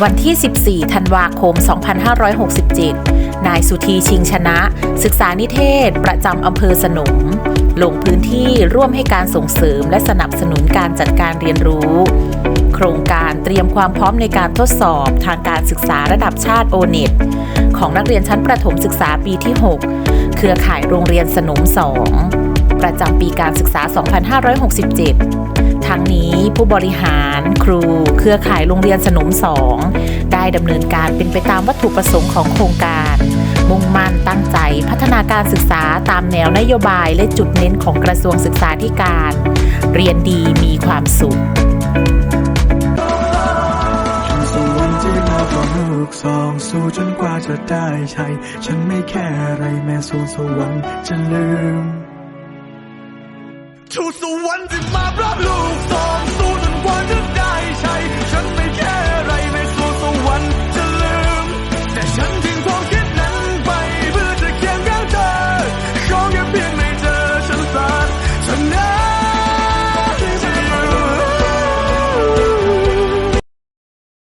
วันที่ 14 ธันวาคม 2567 นายสุธีชิงชนะ ศึกษานิเทศ ประจำอำเภอสนม ลงพื้นที่ร่วมให้การส่งเสริมและสนับสนุนการจัดการเรียนรู้ โครงการเตรียมความพร้อมในการทดสอบทางการศึกษาระดับชาติโอเน็ตของนักเรียนชั้นประถมศึกษาปีที่ 6 เครือข่ายโรงเรียนสนม 2 ประจำปีการศึกษา 2567 ทั้งนี้ผู้บริหารครู เครือข่ายโรงเรียนสนมสองได้ดำเนินการเป็นไปตามวัตถุประสงค์ของโครงการ มุ่งมั่นตั้งใจพัฒนาการศึกษาตามแนวนโยบายและจุดเน้นของกระทรวงศึกษาธิการ เรียนดีมีความสุข ลูองสู้จนกว่าจะได้ใช้ฉันไม่แค่อะไรแม้สูงสวรรค์จะลืม to the one in my blood